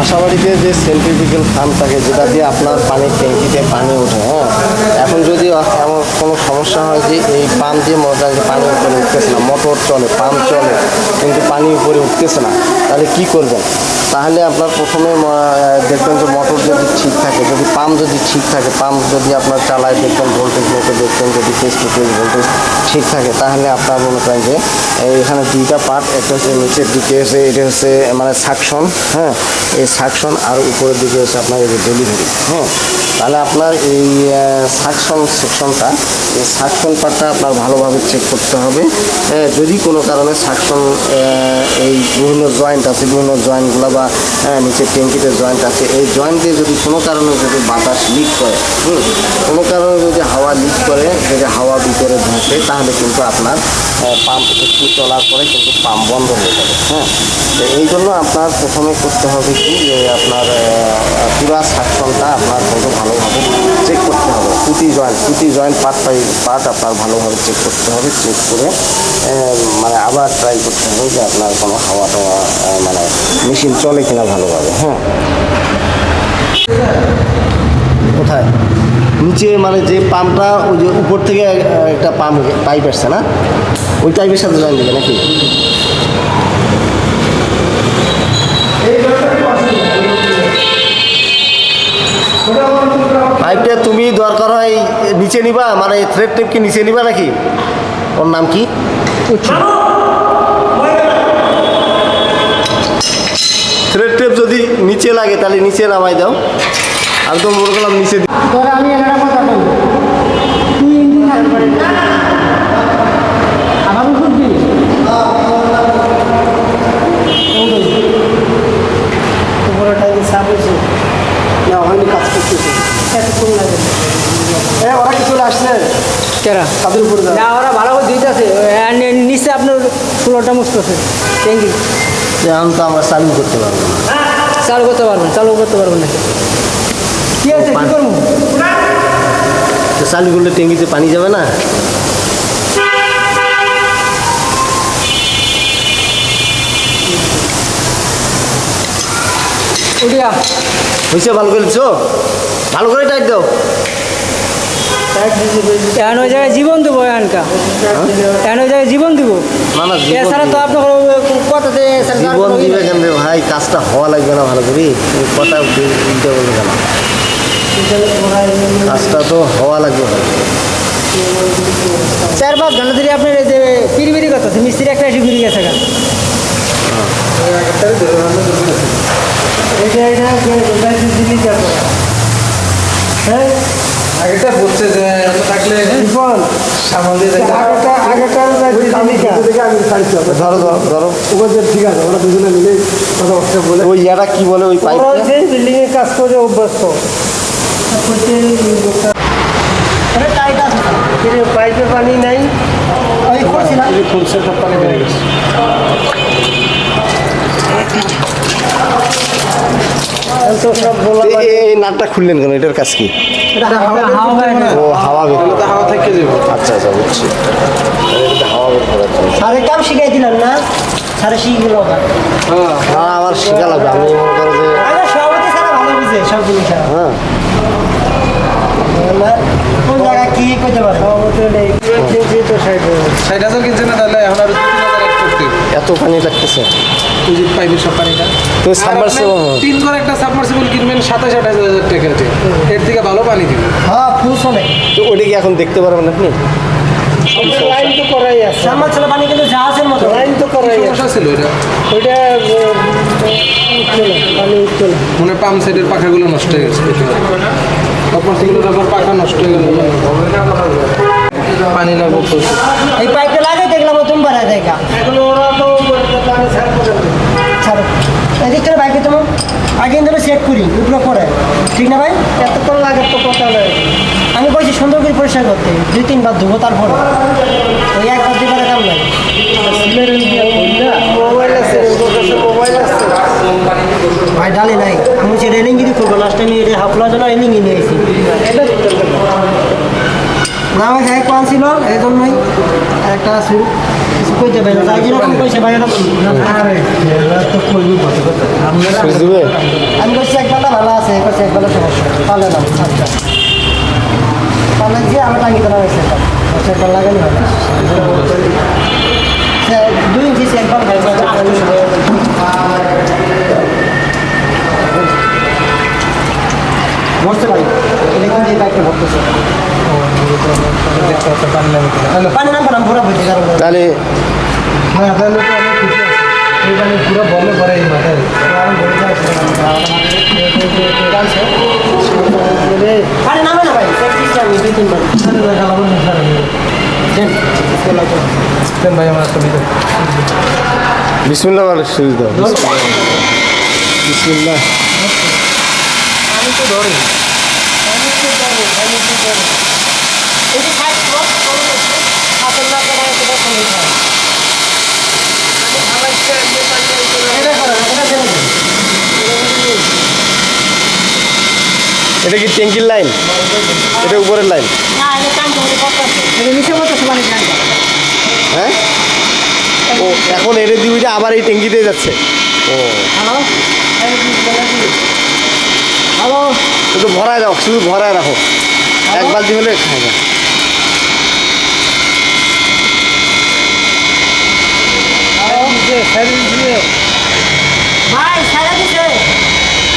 বাসাবাড়িতে যে centrifugal farm থাকে, যেটা দিয়ে আপনার পানির ট্যাঙ্কিতে পানি ওঠে হ্যাঁ? এখন যদি এমন কোনো সমস্যা হয় যে এই পাম্প দিয়ে মজা পানি উপরে উঠতেছে না মোটর চলে পাম্প চলে, কিন্তু পানি উপরে উঠতেছে না, তাহলে কি করবেন? তাহলে আপনার প্রথমে দেখবেন যে মোটর যদি ঠিক থাকে, যদি পাম্প যদি ঠিক থাকে পাম্প যদি আপনার চালায়, দেখবেন ভোল্টেজ মতো দেখবেন যদি ফেস টু ফেস ভোল্টেজ ঠিক থাকে তাহলে আপনার মনে করেন যে এখানে দুইটা পার্ট একটা হচ্ছে নিচের দিকে হচ্ছে এটা হচ্ছে মানে সাকশন হ্যাঁ? এই সাকশন আর উপরের দিকে হচ্ছে আপনার এই ডেলিভারি হ্যাঁ? তাহলে আপনার এই সাকশন সেকশনটা এই সাকশন পার্টটা আপনার ভালোভাবে চেক করতে হবে। হ্যাঁ, যদি কোনো কারণে সাকশন এই বিভিন্ন জয়েন্ট আছে বিভিন্ন জয়েন্টগুলো বা হ্যাঁ, নিচের ট্যাঙ্কিতে জয়েন্ট আছে এই জয়েন্ট দিয়ে যদি কোনো কারণে যদি বাতাস লিক করে হুম, কোনো কারণে যদি হাওয়া লিক করে যদি হাওয়া ভিতরে ঢোকে তাহলে কিন্তু আপনার পাম্প একটু চলার পরে কিন্তু পাম্প বন্ধ হয়ে যাবে। হ্যাঁ? তো এই জন্য আপনার প্রথমে করতে হবে কি, যে আপনার পুরা সাকশনটা আপনার কিন্তু ভালোভাবে চেক করতে হবে। প্রতি জয়েন্ট প্রতি জয়েন্ট পার্ট বাই পার্ট আপনার ভালোভাবে চেক করতে হবে চেক করে মানে আবার ট্রাই করতে হবে যে আপনার কোনো হাওয়া টাওয়া মানে মেশিন চলে কিনা ভালোভাবে। হ্যাঁ? নিচে মানে যে পাম্পটা ওই যে উপর থেকে একটা পাম্প পাইপ আসছে না? ওই পাইপের সাথে জয়েন দেবে নাকি? পাইপটা তুমি দরকার হয় নিচে নিবা মানে থ্রেড টেপ কি নিচে নিবা নাকি? ওর নাম কি? থ্রেড টেপ যদি নিচে লাগে তাহলে নিচে নামাই দাও। আমি তো মনে করলাম নিচে আমি কেরা তাদের উপরে দাও। না ওরা ভালো করে দিতেছে নিচে আপনার ফ্লোরটা মুছতেছে ট্যাঙ্কি। এখন তো আমরা চালু করতে পারব না। চালু করতে পারবেন চালু করতে পারবেন না। কি আছে কি করব? তো চালু করলে ট্যাঙ্কিতে পানি যাবে না? উঠিয়া হয়েছে ভালো করেছ ভালো করে টাইট দাও। এখন ওই জায়গায় জীবন দেবো এখানকা এখন ওই জায়গায় জীবন দিব। এছাড়া তো দিবে। আপনার কথাতে জীবন দিবে কেন রে ভাই? কাজটা হওয়া লাগবে না ভালো করে। কথা উল্টে বলে কেন? কাজটা তো হওয়া লাগবে। চার পাঁচ ঘণ্টা ধরে আপনার এই যে পিড়ি করতেছে মিস্ত্রি একটা এসে ঘুরে গেছে হ্যাঁ? আগেটা বলছে যে থাকলে ধরো ধরো ওদের ঠিক আছে ওরা দুজনে মিলে কথাবার্তা বলে। ওই ইয়াটা কি বলে ওই পাইপ বিল্ডিং এর কাজ করে অভ্যস্ত। পাইপে পানি নাই খুলছে সব পানি বেড়ে গেছে তো এই নাটটা খুললেন কেন? এটার কাজ কি? ও হাওয়া বের তো হাওয়া থেকে যাবে আচ্ছা আচ্ছা বুঝছি। হাওয়া বের করার জন্য সারে কাম শিখাই দিলাম না। সারে শিখে গেল হ্যাঁ আমার শেখা লাগবে। আমি মনে করো যে সভাপতি সারা ভালো বুঝে সব জিনিস হ্যাঁ। কোন জায়গা কি করতে পারে তো ষাট হাজার কিনছে না তাহলে এখন আরও। এত পানি লাগতেছে। পাইপের সব পানিটা তো আর সাবমার্সিবল তিন করে একটা সাবমার্সিবল কিনবেন সাতাশ আঠাশ হাজার। এর থেকে ভালো পানি দিবে হ্যাঁ তো ওটা কি এখন দেখতে পারবেন আপনি? লাইন তো করাই আছে। আমার ছেলে পানি কিন্তু জাহাজের মতো। লাইন তো করাই সমস্যা ছিল এটা ওইটা উঠছে পানি উঠছে না। পাম্প সাইডের পাখাগুলো নষ্ট হয়ে গেছে। সাবমার্সিবলের আবার পাখা নষ্ট হয়ে গেল। পানি না এই পাইপটা লাগাই দেখলাম তুমি বাড়ায় দেখা ওরা তো ছাড়। করে এদিক বাইকে তোমার আগে ধরে চেক করি উপরে পরে ঠিক না ভাই? এতক্ষণ লাগে তো কথা আমি বলছি সুন্দর করে পরিষ্কার করতে। দুই তিনবার ধুবো তারপরে। ওই একবার দুবার কাম নাই মোবাইল আছে মোবাইল আছে। ভাই ডালে নাই। আমি সে রেলিং যদি করব লাস্ট টাইম এটা হাফলার জন্য রেলিং নিয়ে এসেছি না আমার হ্যাঁ কোয়ান ছিল এই জন্যই একটা শুরু কিছু করতে পারি তাই পয়সা বাইরে সুইচ দিবে আমি বলছি এক বেলা ভালো আছে এবার এক বেলা সমস্যা পারলে না আচ্ছা পারলে দিয়ে আমার টাঙ্গি তোলা হয়েছে একবার লাগানি হয় দুই ইঞ্চি সে একবার ভাই ভরতে পারি এটা কিন্তু এই বাইকটা ভরতেছে পানি নাম পানাম ভরা ভরতে কারণ তাহলে হ্যাঁ তাহলে তো অনেক খুশি আছে। এই পানি পুরো বলে পরে এই মাথায়। পানি নামে না ভাই দুই তিনবার। ভাই আমার একটা বলে সুইচ দাও। বিসমিল্লাহ। আমি তো ধরি আমি তো ধরি আমি তো ধরি এই যে খাই তো হাতের না করা এটা কখন খাই এটা করো এটা দেন এটা কি ট্যাঙ্কির লাইন? এটা উপরের লাইন? না এটা কাম করে কথা আছে? এটা নিচে মতো সমান হ্যাঁ? ও এখন এর দিবিটা আবার এই ট্যাঙ্কিতে যাচ্ছে। ও। হ্যালো? শুধু ভরায় দাও শুধু ভরায় রাখো। এক বালতি হলে খায় না।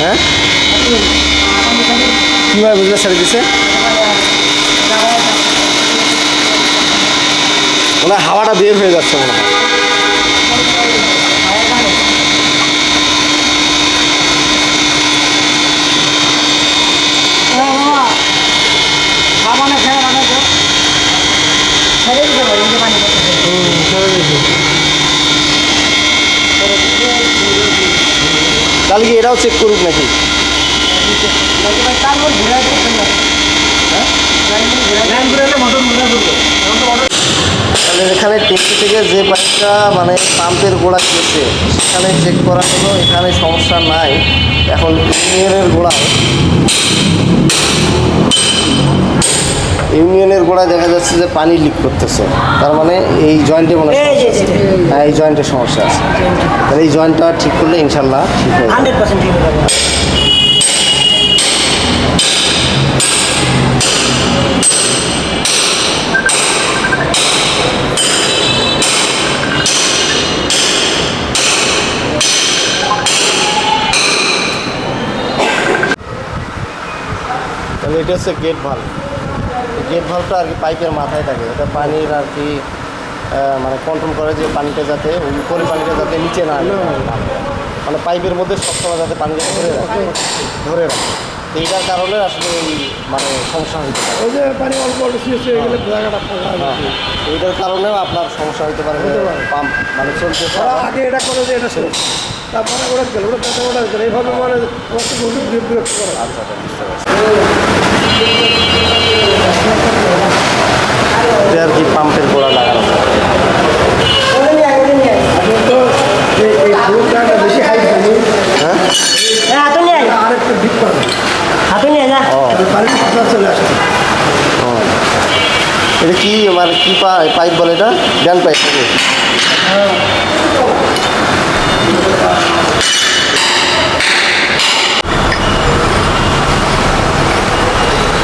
হ্যাঁ? কীভাবে বুঝলে ছেড়ে দিছে? মনে হয় হাওয়াটা বের হয়ে যাচ্ছে মনে হয়। পানি করতেছে তাহলে কি এটাও চেক করুক নাকি? এখানে ট্যাঙ্কি থেকে যে পাইপটা মানে পাম্পের গোড়া গেছে সেখানে চেক করা হলো এখানে সমস্যা নাই। এখন ইউনিয়নের গোড়ায়। ইউনিয়নের গোড়ায় দেখা যাচ্ছে যে পানি লিক করতেছে। তার মানে এই জয়েন্টে মনে হয় এই আছে। হ্যাঁ এই জয়েন্টে সমস্যা আছে। তাহলে এই জয়েন্টটা ঠিক করলে ইনশাল্লাহ ঠিক হয়ে যাবে। এটা হচ্ছে গেট ভাল্ব গেট ভাল্বটা আর কি পাইপের মাথায় থাকে। এটা পানির আর কি মানে কন্ট্রোল করে যে পানিটা যাতে উপরে পানিটা যাতে নিচে না। মানে পাইপের মধ্যে সবসময় যাতে পানিটা ধরে রাখে। ধরে রাখে। এইটার কারণে আসলে মানে সমস্যা হতে পারে। ওই যে পানি অল্প অল্প শুয়েছে এগুলো জায়গাটা হ্যাঁ, এইটার কারণেও আপনার সমস্যা হতে পারে পাম্প মানে চলতে আগে এটা করে যে এটা তারপরে ওরা গেল ওরা তাতে ওরা গেল। এইভাবে মানে আমার তো বহুত বিরক্ত করে। আচ্ছা আচ্ছা বুঝতে পারছি। আর কি পাম্পের গোড়া লাগানো ওটা ওটা তো এই বেশি হাই পানি হ্যাঁ হ্যাঁ হাতে নিয়ে আয়। আর একটু ডিপ করে। হাতে নিয়ে যা। চলে এটা কি মানে কি পাইপ বলে এটা? ড্যান পাইপ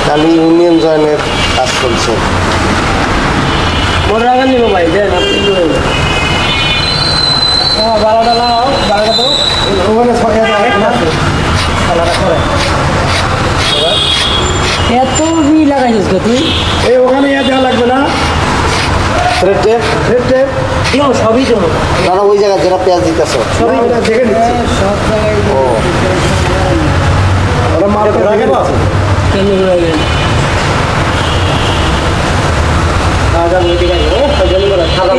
কালি ইউনিয়ন জয়েনের কাজ চলছে। মোটর আগান নিব ভাই দেন আপনি বারোটা লাও বারোটা ওখানে এত বি লাগাইছিস তুই। এই ওখানে ইয়ে দেওয়া লাগবে না। থ্রেড টেপ রেড টেপ দিও সবই দেবো দাদা ওই জায়গায় যেটা পেঁয়াজ দিতেছ। সবই দেখে নিচ্ছি। সব জায়গায় ও। ওরা মাল করে দেখে কেন ঘুরাইবেন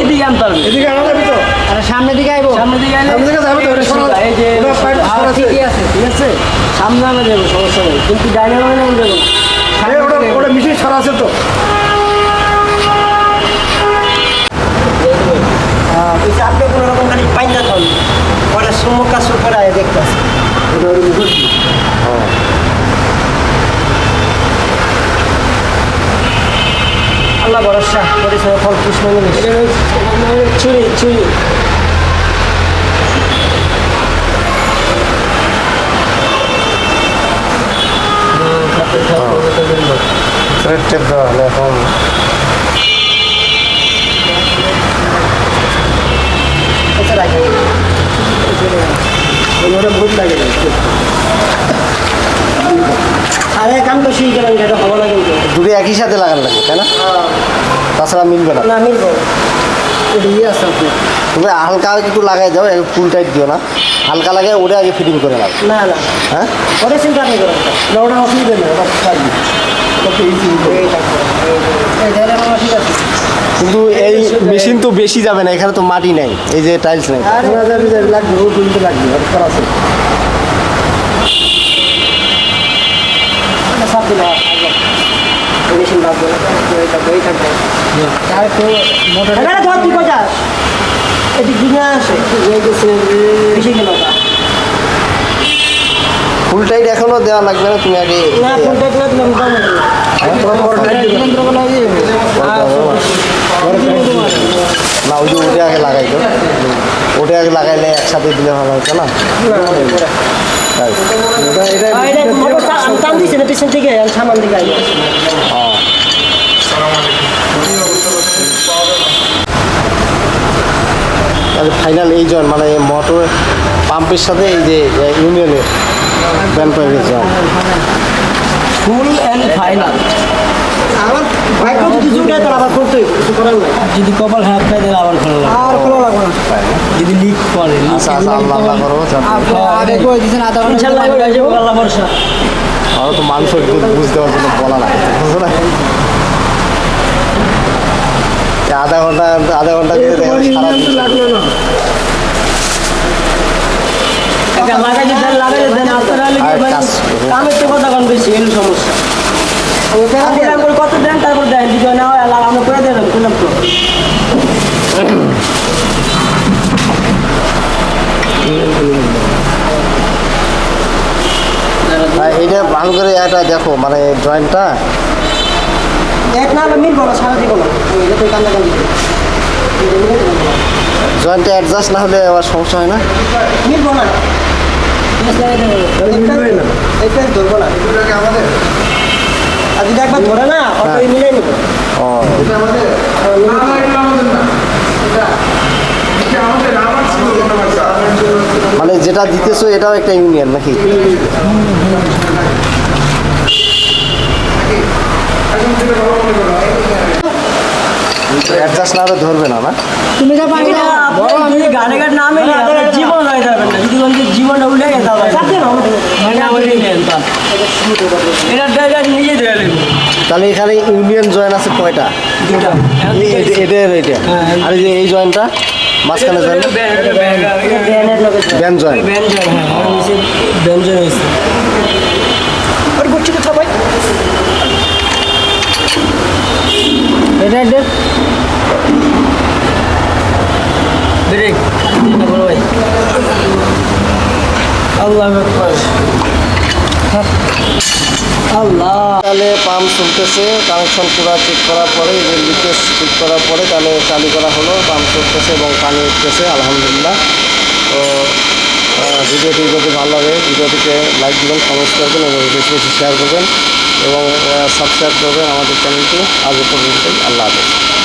এদিকে আনতে হবে। এদিকে আনা যাবি তো? আরে সামনের দিকে আইবো। সামনের দিকে আইলে সামনের দিকে যাবে ওটা সরা- এই যে ওটা হ্যাঁ, আছে। ঠিকই আছে ঠিক আছে? সামনে আনা যাবে সমস্যা নেই। কিন্তু ডাইনে মানে দেবো না এই সামনের ওটা ওটা মিশিয়ে সারা আছে তো। বলছি আপনি কোনো রকম খালি পাইন না খান পরে সুমুখ কাজ করে আয় দেখতে আসি আল্লাহ ভরসা পরিচয় ফল কৃষ্ণ চুরি চুরি। রেটের দেওয়া হলে ভূত লাগে আরে কাম তো এটা হব না কিন্তু। দুটো একই সাথে লাগানো লাগবে তাই না? তাছাড়া মিলবে না? না মিলবো। তুমি হালকা একটু লাগাই দাও ফুল টাইট দিও না। হালকা লাগাই ওটা আগে ফিটিং করে নাও। না না। হ্যাঁ? ওটা চিন্তা নেই করো। না ওটা অসুবিধা নেই ওটা থাকবে কিন্তু এই মেশিন তো বেশি যাবে না এখানে তো মাটি নাই এই যে টাইলস নেই। লাগবে লাগবে ওটা করা আছে সব দিন মেশিন রাখব এই থাকবে আর একটু মোটর ধর তুই কোথা এটি দিনে আসে বেশি গেল ফুল টাইট এখনও দেওয়া লাগবে না তুমি আগে না তুমি ওই যে ওটা আগে লাগাই দাও। ওটা আগে লাগাইলে একসাথে দিলে ভালো হতো না তাই এটা এটা মোটর টান দিছে না পিছন থেকে আমি সামান দিকে তাহলে ফাইনাল এই জন মানে মোটর পাম্পের সাথে এই যে ইউনিয়নের ব্যান্ড পাইপের জন ফুল অ্যান্ড ফাইনাল আমার ভাগ্য যদি জুটে আবার করতে কিছু করার নাই। যদি কপাল তাহলে আবার খোলা লাগবে আর খোলা লাগবে না। যদি লিক করে আচ্ছা আচ্ছা আল্লাহ আল্লাহ করো যাতে আগে কই দিছেন আধা ঘণ্টা ইনশাআল্লাহ হয়ে যাবে? আল্লাহ ভরসা। আরও তো একটু বুঝতে পারব না বলা লাগে। বুঝছ না আধা ঘণ্টা আধা ঘণ্টা করে কত দেন তারপর দেন না আমরা করে করলাম তো এটা দেখো মানে জয়েন্টটা এক না মিলবো না সারা জয়েন্টটা অ্যাডজাস্ট না হলে আবার সমস্যা হয় না? মিলবো না। না এটা ধরবো না। আর যদি একবার ধরে না অটোই মিলাই নিব। ও। মানে যেটা দিতেছো এটাও একটা ইউনিয়ন নাকি? অ্যাডজাস্ট না হলে ধরবে না না? তুমি যা পারি না যদি গানে গান না মেলে জীবন হয়ে যাবে না। যদি কোন জীবনটা উঠে গেছে আবার মানে আমার এই নেন তা এটা ড্রাইভার নিজে ধরে লাগবে তাহলে এখানে ইউনিয়ন জয়েন আছে কয়টা? দুটা। এটার এটা হ্যাঁ। আর এই যে এই জয়েন্টটা মাঝখানে জয়েন? ব্যানের লগে ব্যান জয়েন। ব্যঞ্জন হ্যাঁ নিচে ব্যঞ্জন হয়েছে ওর গুচ্ছি তো সবাই এটা এটা ব্রেক। বড় ভাই আল্লাহ। আল্লাহ তাহলে পাম্প চলতেছে কানেকশন পুরো চেক করার পরে লিকেজ চেক করার পরে তাহলে চালু করা হলো পাম্প চলতেছে এবং পানি উঠতেছে আলহামদুলিল্লাহ। তো ভিডিওটি যদি ভালো লাগে ভিডিওটিকে লাইক দিবেন কমেন্ট করবেন এবং বেশি বেশি শেয়ার করবেন। এবং সাবস্ক্রাইব করবেন আমাদের চ্যানেলটি আজ পর্যন্তই। আল্লাহ হাফেজ।